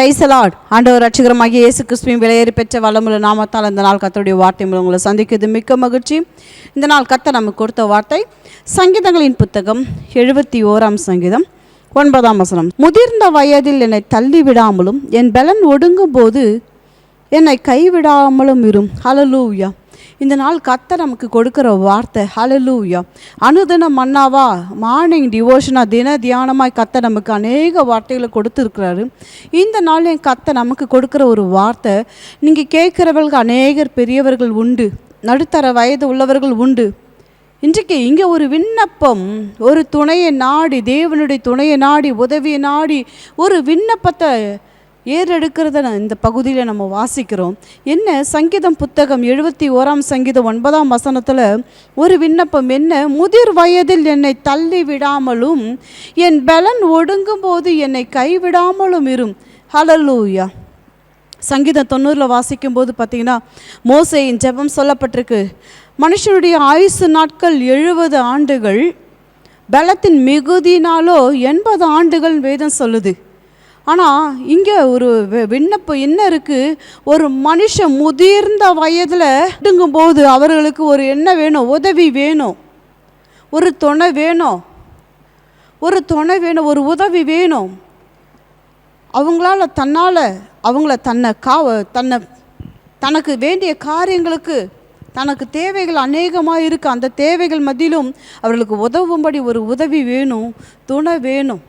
பிரைசலாட் ஆண்டவர் ரட்சகரமாகிய இயேசு கிறிஸ்துவின் விலையேறி பெற்ற வளமுள்ள நாமத்தால் இந்த நாள் கத்தருடைய வார்த்தை மூலம் உங்களை சந்திக்கிறது. மிக்க மகிழ்ச்சி. இந்த நாள் கத்த நமக்கு கொடுத்த வார்த்தை சங்கீதங்களின் புத்தகம் எழுபத்தி ஓராம் சங்கீதம் ஒன்பதாம் வசனம். முதிர்ந்த வயதில் என்னை தள்ளி விடாமலும் என் பலன் ஒடுங்கும் போது என்னை கைவிடாமலும் இரும். ஹலலூயா இந்த நாள் கத்த நமக்கு கொடுக்குற வார்த்தை. ஹலலூயா அனுதின மன்னாவா? மார்னிங் டிவோஷனா தின தியானமாய் கத்த நமக்கு அநேக வார்த்தைகளை கொடுத்துருக்கிறாரு. இந்த நாள் என் கத்த நமக்கு கொடுக்குற ஒரு வார்த்தை நீங்கள் கேட்குறவர்களுக்கு அநேகர் பெரியவர்கள் உண்டு. நடுத்தர வயது உள்ளவர்கள் உண்டு. இன்றைக்கு இங்கே ஒரு விண்ணப்பம் ஒரு துணையை நாடி தேவனுடைய துணையை நாடி உதவியை நாடி ஒரு விண்ணப்பத்தை ஏறெடுக்கிறத இந்த பகுதியில் நம்ம வாசிக்கிறோம். என்ன? சங்கீதம் புத்தகம் எழுபத்தி ஓராம் சங்கீதம் ஒன்பதாம் வசனத்தில் ஒரு விண்ணப்பம் என்ன? முதிர் வயதில் என்னை தள்ளி விடாமலும் என் பலன் ஒடுங்கும் போது என்னை கைவிடாமலும் இரும். ஹலலூயா சங்கீதம் தொண்ணூறில் வாசிக்கும் போது பார்த்தீங்கன்னா மோசையின் ஜெபம் சொல்லப்பட்டிருக்கு. மனுஷனுடைய ஆயுசு நாட்கள் எழுபது ஆண்டுகள் பலத்தின் மிகுதினாலோ எண்பது ஆண்டுகள் வேதம் சொல்லுது. ஆனால் இங்கே ஒரு விண்ணப்பம் என்ன இருக்குது ஒரு மனுஷன் முதிர்ந்த வயதில் போது அவர்களுக்கு ஒரு என்ன வேணும் உதவி வேணும். ஒரு துணை வேணும். ஒரு துணை வேணும் ஒரு உதவி வேணும். அவங்களால தன்னால் அவங்கள தன்னை காவ தன்னை தனக்கு வேண்டிய காரியங்களுக்கு தனக்கு தேவைகள் அநேகமாக இருக்குது அந்த தேவைகள் மத்தியிலும் அவர்களுக்கு உதவும்படி ஒரு உதவி வேணும் துணை வேணும்.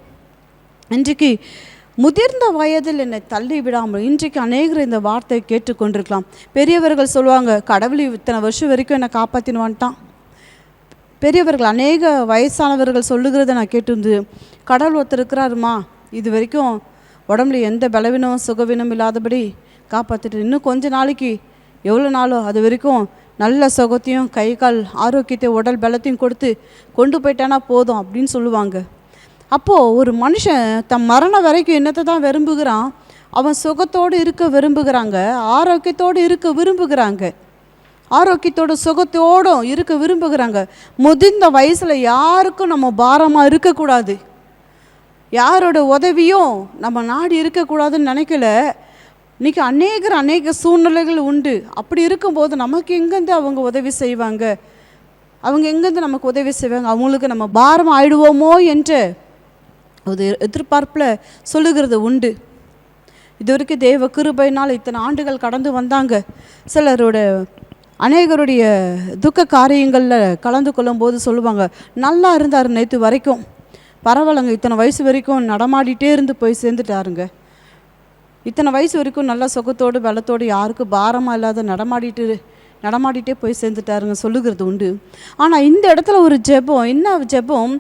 இன்றைக்கு முதிர்ந்த வயதில் என்னை தள்ளி விடாமல் இன்றைக்கு அநேகர் இந்த வார்த்தையை கேட்டுக்கொண்டிருக்கலாம். பெரியவர்கள் சொல்லுவாங்க கடவுள் இத்தனை வருஷம் வரைக்கும் என்னை காப்பாற்றினுவான்ட்டான் பெரியவர்கள் அநேக வயசானவர்கள் சொல்லுகிறத நான் கேட்டுருந்து கடவுள் ஒருத்தர் இருக்கிறாருமா? இது வரைக்கும் உடம்புல எந்த பலவீனம் சுகவீனம் இல்லாதபடி காப்பாற்றிட்டு இன்னும் கொஞ்ச நாளைக்கு எவ்வளோ நாளோ அது வரைக்கும் நல்ல சுகத்தையும் கை கால் ஆரோக்கியத்தையும் உடல் பலத்தையும் கொடுத்து கொண்டு போயிட்டானா போதும் அப்படின்னு சொல்லுவாங்க. அப்போது ஒரு மனுஷன் தன் மரணம் வரைக்கும் என்னத்தை தான் விரும்புகிறான்? அவன் சுகத்தோடு இருக்க விரும்புகிறாங்க ஆரோக்கியத்தோடு இருக்க விரும்புகிறாங்க. ஆரோக்கியத்தோட சுகத்தோடும் இருக்க விரும்புகிறாங்க. முதிர்ந்த வயசில் யாருக்கும் நம்ம பாரமாக இருக்கக்கூடாது. யாரோட உதவியும் நம்ம நாடு இருக்கக்கூடாதுன்னு நினைக்கல. இன்றைக்கி அநேகர் அநேக சூழ்நிலைகள் உண்டு. அப்படி இருக்கும்போது நமக்கு எங்கேருந்து அவங்க உதவி செய்வாங்க? அவங்க எங்கேருந்து நமக்கு உதவி செய்வாங்க? அவங்களுக்கு நம்ம பாரம் ஆயிடுவோமோ என்று ஒரு எதிர்பார்ப்பில் சொல்லுகிறது உண்டு. இது வரைக்கும் தேவ கிருபையினால் இத்தனை ஆண்டுகள் கடந்து வந்தாங்க. சிலரோட அநேகருடைய துக்க காரியங்களில் கலந்து கொள்ளும்போது சொல்லுவாங்க நல்லா இருந்தார் நேற்று வரைக்கும். பரவாயில்லைங்க இத்தனை வயசு வரைக்கும் நடமாடிட்டே இருந்து போய் சேர்ந்துட்டாருங்க. இத்தனை வயசு வரைக்கும் நல்லா சுகத்தோடு பலத்தோடு யாருக்கும் பாரமாக இல்லாத நடமாடிட்டு நடமாடிட்டே போய் சேர்ந்துட்டாருங்க சொல்லுகிறது உண்டு. ஆனால் இந்த இடத்துல ஒரு ஜெபம் என்ன ஜெபம்?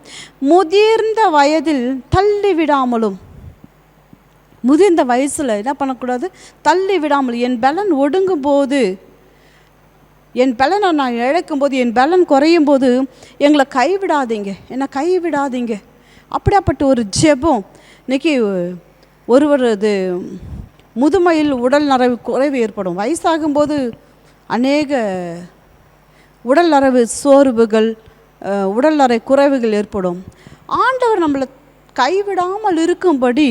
முதிர்ந்த வயதில் தள்ளி விடாமலும் முதிர்ந்த வயசில் என்ன பண்ணக்கூடாது? தள்ளி விடாமல் என் பலன் ஒடுங்கும் போது என் பலனை நான் இழக்கும் போது என் பலன் குறையும் போது எங்களை கைவிடாதீங்க. என்னை கைவிடாதீங்க. அப்படியாப்பட்ட ஒரு ஜெபம். இன்னைக்கு ஒருவர் இது முதுமையில் உடல் நரவு குறைவு ஏற்படும். வயசாகும்போது அநேக உடல் அரவு சோர்வுகள் உடல் அறை குறைவுகள் ஏற்படும். ஆண்டவர் நம்மளை கைவிடாமல் இருக்கும்படி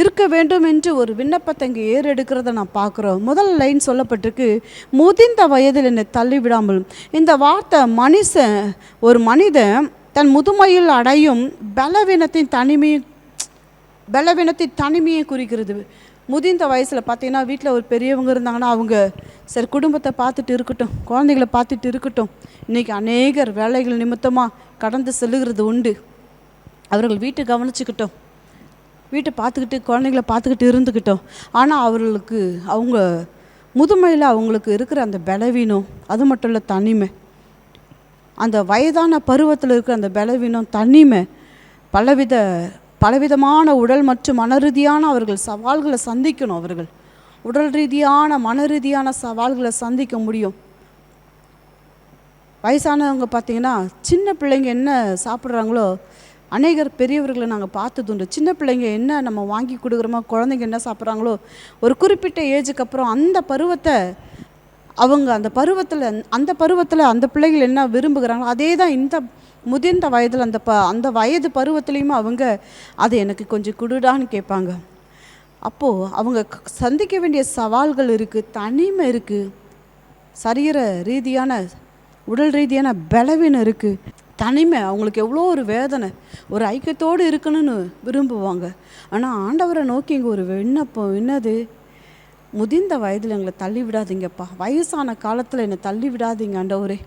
இருக்க வேண்டும் என்று ஒரு விண்ணப்பத்தை இங்கே ஏறெடுக்கிறத நான் பார்க்குறோம். முதல் லைன் சொல்லப்பட்டிருக்கு முதிர்ந்த வயதில் என்னை தள்ளிவிடாமல். இந்த வார்த்தை மனுஷன் ஒரு மனிதன் தன் முதுமையில் அடையும் பலவீனத்தின் தனிமையை பலவீனத்தின் தனிமையை குறிக்கிறது. முதிர்ந்த வயசில் பார்த்தீங்கன்னா வீட்டில் ஒரு பெரியவங்க இருந்தாங்கன்னா அவங்க சரி குடும்பத்தை பார்த்துட்டு இருக்கட்டும். குழந்தைகளை பார்த்துட்டு இருக்கட்டும். இன்றைக்கி அநேகர் வேலைகள் நிமித்தமாக கடந்து செல்லுகிறது உண்டு. அவர்கள் வீட்டை கவனிச்சுக்கிட்டோம். வீட்டை பார்த்துக்கிட்டு குழந்தைங்கள பார்த்துக்கிட்டு இருந்துக்கிட்டோம். ஆனால் அவர்களுக்கு அவங்க முதுமையில் அவங்களுக்கு இருக்கிற அந்த பலவீனம் அது மட்டும் இல்லை தனிமை. அந்த வயதான பருவத்தில் இருக்கிற அந்த பலவீனம் தனிமை பலவித பலவிதமான உடல் மற்றும் மன ரீதியான அவர்கள் சவால்களை சந்திக்கணும் அவர்கள். உடல் ரீதியான மன ரீதியான சவால்களை சந்திக்க முடியும். வயசானவங்க பார்த்தீங்கன்னா சின்ன பிள்ளைங்க என்ன சாப்பிட்றாங்களோ அநேகர் பெரியவர்களை நாங்கள் பார்த்ததுண்டு சின்ன பிள்ளைங்க என்ன நம்ம வாங்கி கொடுக்குறோமோ குழந்தைங்க என்ன சாப்பிட்றாங்களோ ஒரு குறிப்பிட்ட ஏஜுக்கு அப்புறம் அந்த பருவத்தை அவங்க அந்த பருவத்தில் அந்த பருவத்தில் அந்த பிள்ளைகள் என்ன விரும்புகிறாங்களோ அதே தான் இந்த முதிர்ந்த வயதில் அந்த ப அந்த வயது பருவத்துலேயும் அவங்க அதை எனக்கு கொஞ்சம் குடுடான்னு கேட்பாங்க. அப்போது அவங்க சந்திக்க வேண்டிய சவால்கள் இருக்குது தனிமை இருக்குது சரீர ரீதியான உடல் ரீதியான பலவீனம் இருக்குது தனிமை அவங்களுக்கு எவ்வளோ ஒரு வேதனை ஒரு ஐக்கியத்தோடு இருக்கணும்னு விரும்புவாங்க. ஆனால் ஆண்டவரை நோக்கி இங்கே ஒரு விண்ணப்பம் என்னது? முதிர்ந்த வயதில் எங்களை தள்ளி விடாதீங்கப்பா வயசான காலத்தில் என்னை தள்ளி விடாதீங்க ஆண்டவரே.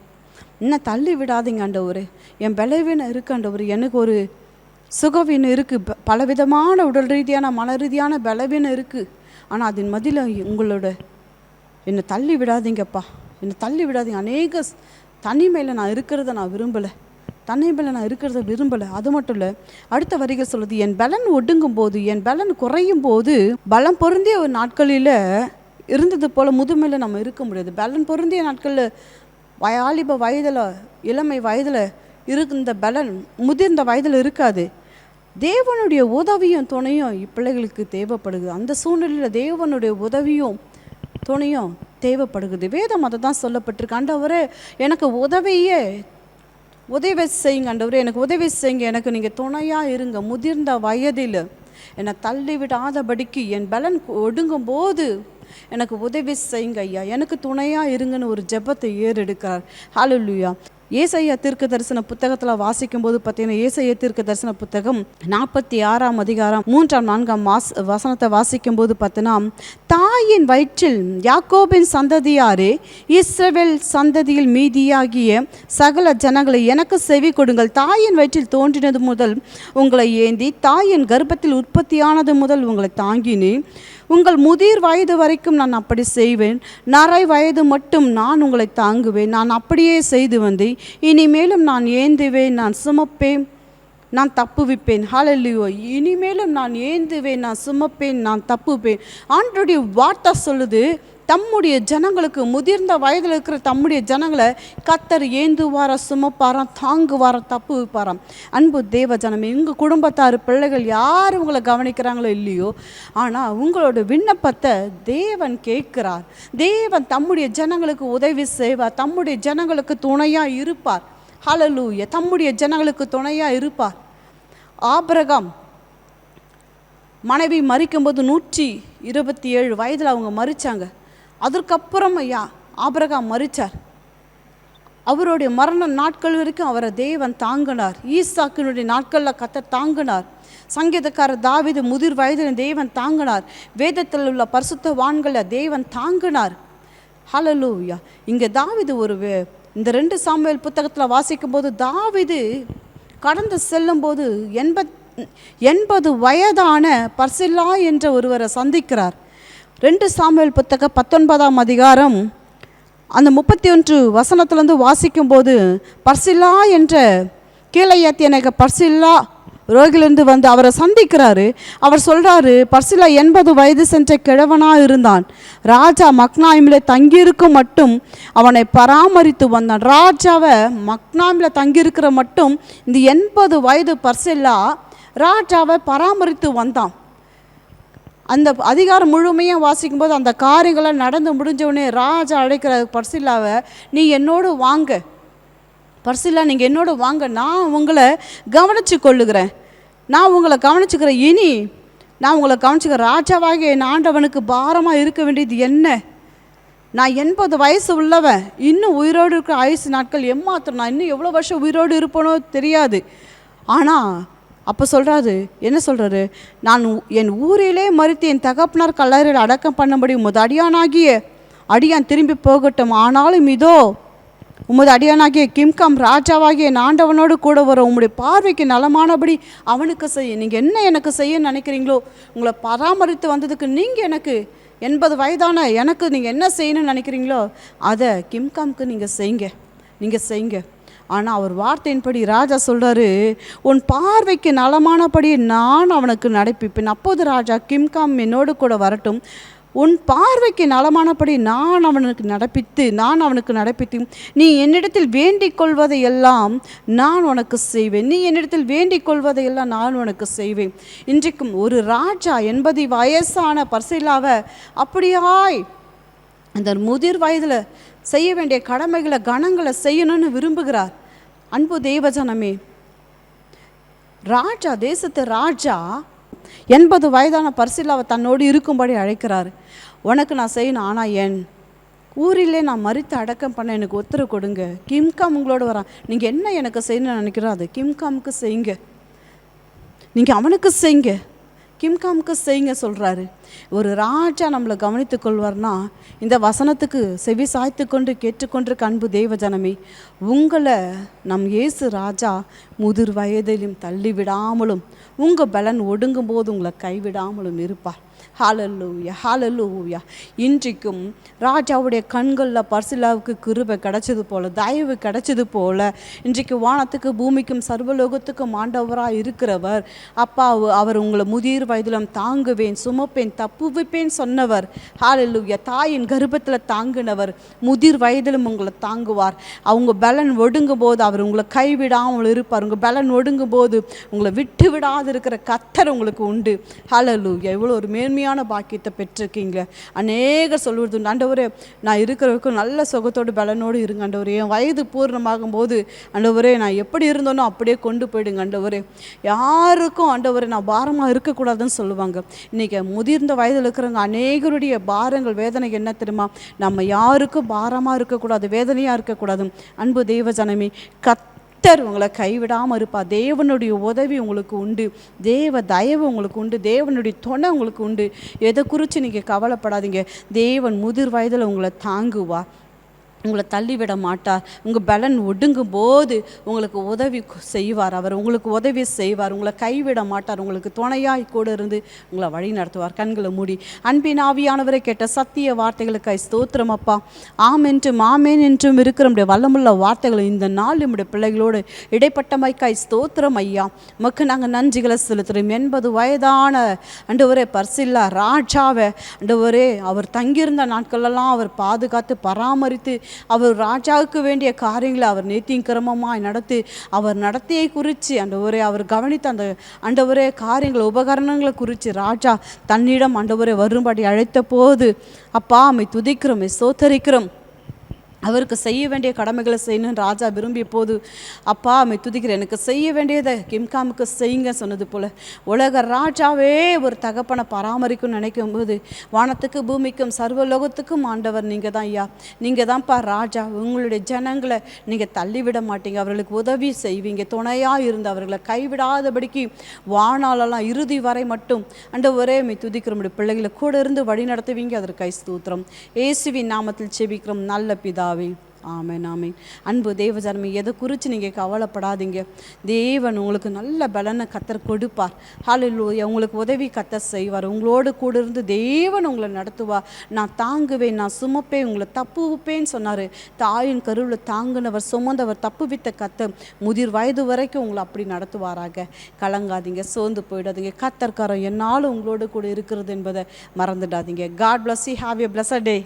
என்ன தள்ளி விடாதீங்க ஆண்டவர். என் பலவீனம் இருக்கு ஆண்டவர். எனக்கு ஒரு சுகவீனம் இருக்குது பலவிதமான உடல் ரீதியான மன ரீதியான பலவீனம் இருக்குது ஆனால் அதன் மதியில் உங்களோட என்னை தள்ளி விடாதீங்கப்பா. என்னை தள்ளி விடாதீங்க. அநேக தனிமையில் நான் இருக்கிறத நான் விரும்பலை. தனிமையில் நான் இருக்கிறத விரும்பலை. அது மட்டும் இல்லை அடுத்த வரிகள் சொல்லுது என் பலன் ஒடுங்கும் போது என் பலன் குறையும் போது பலம் பொருந்திய ஒரு நாட்களில் இருந்தது போல் முதுமையில் நம்ம இருக்க முடியாது. பலன் பொருந்திய நாட்களில் வாலிப வயதில் இளமை வயதில் இருந்த பலன் முதிர்ந்த வயதில் இருக்காது. தேவனுடைய உதவியும் துணையும் இப்பிள்ளைகளுக்கு தேவைப்படுது. அந்த சூழ்நிலையில் தேவனுடைய உதவியும் துணையும் தேவைப்படுகிறது வேதம் அதை தான் சொல்லப்பட்டிருக்கு. ஆண்டவரே எனக்கு உதவியே உதவி செய்யுங்க ஆண்டவரே எனக்கு உதவி செய்யுங்க. எனக்கு நீங்கள் துணையாக இருங்க. முதிர்ந்த வயதில் என்னை தள்ளி விடாதபடிக்கு என் பலன் ஒடுங்கும் போது எனக்கு உதவி செய்யுங்க ஐயா. எனக்கு துணையாக இருங்கன்னு ஒரு ஜெபத்தை ஏறெடுக்கிறார். ஹalleluya ஏசையா தீர்க்க தரிசன புத்தகத்தில் வாசிக்கும்போது பார்த்தீங்கன்னா ஏசையா தீர்க்க தரிசன புத்தகம் நாற்பத்தி ஆறாம் அதிகாரம் மூன்றாம் நான்காம் வாஸ் வசனத்தை வாசிக்கும்போது பார்த்தீங்கன்னா தாயின் வயிற்றில் யாக்கோபின் சந்ததியாரே இஸ்ரவேல் சந்ததியில் மீதியாகிய சகல ஜனங்களை எனக்கு செவி கொடுங்கள். தாயின் வயிற்றில் தோன்றினது முதல் உங்களை ஏந்தி தாயின் கர்ப்பத்தில் உற்பத்தியானது முதல் உங்களை தாங்கினேன். உங்கள் முதிர் வயது வரைக்கும் நான் அப்படி செய்வேன். நரை வயது மட்டும் நான் உங்களை தாங்குவேன். நான் அப்படியே செய்து வந்தேன் இனிமேலும் நான் ஏந்துவேன் நான் சுமப்பேன் நான் தப்புவிப்பேன் ஹாலல்லியோ இனிமேலும் நான் ஏந்துவேன் நான் சுமப்பேன் நான் தப்புவேன் ஆண்டருடைய வார்த்தை சொல்லுது தம்முடைய ஜனங்களுக்கு முதிர்ந்த வயதில் இருக்கிற தம்முடைய ஜனங்களை கத்தர் ஏந்துவார சுமப்பாராம் தாங்குவாராம் தப்பு வைப்பாராம் அன்பு தேவ ஜனமே உங்கள் குடும்பத்தார் பிள்ளைகள் யார் உங்களை கவனிக்கிறாங்களோ இல்லையோ ஆனால் உங்களோட விண்ணப்பத்தை தேவன் கேட்கிறார். தேவன் தம்முடைய ஜனங்களுக்கு உதவி செய்வார். தம்முடைய ஜனங்களுக்கு துணையாக இருப்பார். ஹலலூய தம்முடைய ஜனங்களுக்கு துணையாக இருப்பார். ஆபிரகம் மனைவி மறிக்கும்போது நூற்றி இருபத்தி ஏழு வயதில் அவங்க மறிச்சாங்க அதற்கப்புறம் ஐயா ஆபரகா மறிச்சார் அவருடைய மரண நாட்கள் வரைக்கும் அவரை தேவன் தாங்கினார். ஈசாக்கினுடைய நாட்களில் கத்த தாங்கினார். சங்கீதக்காரர் தாவீது முதிர் வயதில் தேவன் தாங்கினார். வேதத்தில் உள்ள பரிசுத்த வான்களை தேவன் தாங்கினார். ஹலலூயா இங்கே தாவிது ஒரு வே- இந்த ரெண்டு சாமுவேல் புத்தகத்தில் வாசிக்கும்போது தாவீது கடந்து செல்லும்போது எண்பத் எண்பது வயதான பர்சில்லா என்ற ஒருவரை சந்திக்கிறார். ரெண்டு சாமுவேல் புத்தகம் பத்தொன்பதாம் அதிகாரம் அந்த முப்பத்தி ஒன்று வசனத்திலேருந்து வாசிக்கும்போது பர்சில்லா என்ற கீழையத்தியனக பர்சில்லா ரோகிலிருந்து வந்து அவரை சந்திக்கிறாரு. அவர் சொல்கிறாரு பர்சிலா எண்பது வயது சென்ற கிழவனாக இருந்தான். ராஜா மக்னாயிமில் தங்கியிருக்கும் மட்டும் அவனை பராமரித்து வந்தான். ராஜாவை மக்னாயிமில் தங்கியிருக்கிற மட்டும் இந்த எண்பது வயது பர்சில்லா ராஜாவை பராமரித்து வந்தான். அந்த அதிகாரம் முழுமையாக வாசிக்கும்போது அந்த காரியங்கள்லாம் நடந்து முடிஞ்சவுடனே ராஜா அழைக்கிற பர்சில்லாவை நீ என்னோடு வாங்க. பர்சில்லா நீங்கள் என்னோட வாங்க. நான் உங்களை கவனித்து கொள்ளுகிறேன். நான் உங்களை கவனிச்சுக்கிறேன். இனி நான் உங்களை கவனிச்சுக்கிறேன் ராஜாவாகிய என் ஆண்டவனுக்கு பாரமாக இருக்க வேண்டியது என்ன? நான் எண்பது வயசு உள்ளவன். இன்னும் உயிரோடு இருக்கிற ஆயுசு நாட்கள் எம்மாத்திரம்? நான் இன்னும் எவ்வளோ வருஷம் உயிரோடு இருப்பேனோ தெரியாது. ஆனால் அப்போ சொல்கிறாரு என்ன சொல்கிறாரு நான் என் ஊரிலே மறுத்து என் தகப்பனார் கல்லறையில் அடக்கம் பண்ணும்படி உமது அடியானாகிய அடியான் திரும்பி போகட்டும். ஆனாலும் இதோ உமது அடியானாகிய கிம்காம் ராஜாவாகிய நாண்டவனோடு ஆண்டவனோடு கூட வர உம்முடைய பார்வைக்கு நலமானபடி அவனுக்கு செய்ய நீங்கள் என்ன எனக்கு செய்ய நினைக்கிறீங்களோ உங்களை பராமரித்து வந்ததுக்கு நீங்கள் எனக்கு எண்பது வயதான எனக்கு நீங்கள் என்ன செய்யணும்னு நினைக்கிறீங்களோ அதை கிம்காம்க்கு நீங்கள் செய்யுங்க நீங்கள் செய்யுங்க ஆனால் அவர் வார்த்தையின்படி ராஜா சொல்கிறாரு உன் பார்வைக்கு நலமானபடி நான் அவனுக்கு நடப்பிப்பேன். அப்போது ராஜா கிம்காம் என்னோடு கூட வரட்டும். உன் பார்வைக்கு நலமானபடி நான் அவனுக்கு நடப்பித்து நான் அவனுக்கு நடப்பித்து நீ என்னிடத்தில் வேண்டிக் கொள்வதையெல்லாம் நான் உனக்கு செய்வேன். நீ என்னிடத்தில் வேண்டிக் கொள்வதையெல்லாம் நான் உனக்கு செய்வேன். இன்றைக்கும் ஒரு ராஜா எண்பது வயசான பர்சிலாவை அப்படியாய் அந்த முதிர் வயதில் செய்ய வேண்டிய கடமைகளை கணங்களை செய்யணும்னு விரும்புகிறார். அன்பு தெய்வஜனமே ராஜா தேசத்து ராஜா எண்பது வயதான பரிசிலாவை தன்னோடு இருக்கும்படி அழைக்கிறாரு. உனக்கு நான் செய்யணும் ஆனால் என் ஊரிலே நான் மறித்து அடக்கம் பண்ண எனக்கு உத்தரவு கொடுங்க. கிம்காம் உங்களோட வரான். நீங்கள் என்ன எனக்கு செய்யணும்னு நினைக்கிறோம் அது கிம்காமுக்கு செய்யுங்க. நீங்கள் அவனுக்கு செய்யுங்க. கிம்காம்க்கு செய்யுங்க சொல்கிறாரு ஒரு ராஜா நம்மளை கவனித்து கொள்வார்னா இந்த வசனத்துக்கு செவி சாய்த்து கொண்டு கேட்டுக்கொண்டு அன்பு தேவ ஜனமே உங்களை நம் இயேசு ராஜா முதிர் வயதிலும் தள்ளி விடாமலும் உங்கள் பலன் ஒடுங்கும் போது உங்களை கைவிடாமலும் இருப்பார். ஹாலல்லூயா ஹாலல்லூயா இன்றைக்கும் ராஜாவுடைய கண்களில் பர்சிலாவுக்கு கிருபை கிடைச்சது போல் தயவு கிடைச்சது போல் இன்றைக்கு வானத்துக்கு பூமிக்கும் சர்வலோகத்துக்கும் ஆண்டவராக இருக்கிறவர். அப்பா அவர் உங்களை முதிர் வயதிலும் தாங்குவேன் சுமப்பேன் தப்புவிப்பேன் சொன்னவர். ஹாலல்லூயா தாயின் கர்ப்பத்தில் தாங்கினவர் முதிர் வயதிலும் உங்களை தாங்குவார். அவங்க பலன் ஒடுங்கும் போது அவர் உங்களை கைவிடாமல் இருப்பார் உங்கள் பலன் ஒடுங்கும் போது உங்களை விட்டு விடாது இருக்கிற கத்தர் உங்களுக்கு உண்டு. ஹalleluya இவ்வளோ ஒரு மேன்மையான பாக்கியத்தை பெற்றிருக்கீங்க. அநேகர் சொல்வது ஆண்டவரே நான் இருக்கிறவருக்கும் நல்ல சுகத்தோடு பலனோடு இருங்க ஆண்டவரே. என் வயது பூர்ணமாகும் போது ஆண்டவரே நான் எப்படி இருந்தோனோ அப்படியே கொண்டு போயிடுங்க ஆண்டவரே. யாருக்கும் ஆண்டவரே நான் பாரமாக இருக்கக்கூடாதுன்னு சொல்லுவாங்க. இன்றைக்கி முதிர்ந்த வயதில் இருக்கிறவங்க அநேகருடைய பாரங்கள் வேதனை என்ன தெரியுமா? நம்ம யாருக்கும் பாரமாக இருக்கக்கூடாது வேதனையாக இருக்கக்கூடாது. அன்பு தெய்வ ஜனமே கத் கர்த்தர் உங்களை கைவிடாமல் இருப்பா. தேவனுடைய உதவி உங்களுக்கு உண்டு. தேவ தயவு உங்களுக்கு உண்டு. தேவனுடைய துணை உங்களுக்கு உண்டு. எதை குறித்து நீங்கள் கவலைப்படாதீங்க. தேவன் முதிர் வயதில் உங்களை தாங்குவா உங்களை தள்ளிவிட மாட்டார். உங்கள் பலன் ஒடுங்கும் போது உங்களுக்கு உதவி செய்வார் அவர். உங்களுக்கு உதவி செய்வார். உங்களை கைவிட மாட்டார். உங்களுக்கு துணையாய் கூட இருந்து உங்களை வழி நடத்துவார். கண்களை மூடி. அன்பின் ஆவியானவரை கேட்ட சத்திய வார்த்தைகளுக்காய் ஸ்தோத்திரம் அப்பா. ஆம் என்றும் ஆமேன் என்றும் இருக்கிற நம்முடைய வல்லமுள்ள வார்த்தைகள் இந்த நாள் நம்முடைய பிள்ளைகளோடு இடைப்பட்டமைக்காய் ஸ்தோத்திரம் ஐயா. மக்கு நாங்கள் நன்றிகளை செலுத்துகிறோம். எண்பது வயதான அண்டு ஒரே பர்சில்லா ராஜாவை. அண்டவரே அவர் தங்கியிருந்த நாட்களெல்லாம் அவர் பாதுகாத்து பராமரித்து அவர் ராஜாவுக்கு வேண்டிய காரியங்களை அவர் நீத்தியும் கிரமமாய் நடத்தி அவர் நடத்தையை குறித்து அண்டவரே அவர் கவனித்த அந்த அண்டவரே காரியங்களை உபகரணங்களை குறித்து ராஜா தன்னிடம் அண்டவரே வரும்படி அழைத்த போது அப்பா அம்மை துதிக்கிறோம் சோத்தரிக்கிறோம் அவருக்கு செய்ய வேண்டிய கடமைகளை செய்யணும்னு ராஜா விரும்பிய போது அப்பா அமை துதிக்கிறேன். எனக்கு செய்ய வேண்டியதை கிம்காமுக்கு செய்யுங்க சொன்னது போல் உலக ராஜாவே ஒரு தகப்பனை பராமரிக்கும்னு நினைக்கும் போது வானத்துக்கு பூமிக்கும் சர்வலோகத்துக்கும் ஆண்டவர் நீங்கள் தான் ஐயா. நீங்கள் தான்ப்பா ராஜா. உங்களுடைய ஜனங்களை நீங்கள் தள்ளிவிட மாட்டீங்க. அவர்களுக்கு உதவி செய்வீங்க. துணையாக இருந்து அவர்களை கைவிடாதபடிக்கு வானாலெல்லாம் இறுதி வரை மட்டும் அந்த ஒரே மை துதிக்கிற முடியும் பிள்ளைகளை கூட இருந்து வழி நடத்துவீங்க அதற்கு கை ஸ்தூத்திரம். இயேசுவின் நாமத்தில் செபிக்கிறோம். நல்ல பிதா பிதாவே ஆமேன் ஆமேன். அன்பு தேவஜனமே எதை குறித்து நீங்கள் கவலைப்படாதீங்க. தேவன் உங்களுக்கு நல்ல பலனை கத்தர் கொடுப்பார். ஹாலில் உங்களுக்கு உதவி கத்தர் செய்வார். உங்களோடு கூட இருந்து தேவன் உங்களை நடத்துவார். நான் தாங்குவேன் நான் சுமப்பேன் உங்களை தப்புவிப்பேன்னு சொன்னார். தாயின் கருவில் தாங்குனவர் சுமந்தவர் தப்புவித்த கத்தர் முதிர் வயது வரைக்கும் உங்களை அப்படி நடத்துவாராக. கலங்காதீங்க சோர்ந்து போயிடாதீங்க. கத்தர்காரம் என்னாலும் உங்களோடு கூட இருக்கிறது என்பதை மறந்துடாதீங்க. God bless you. Have a blessed day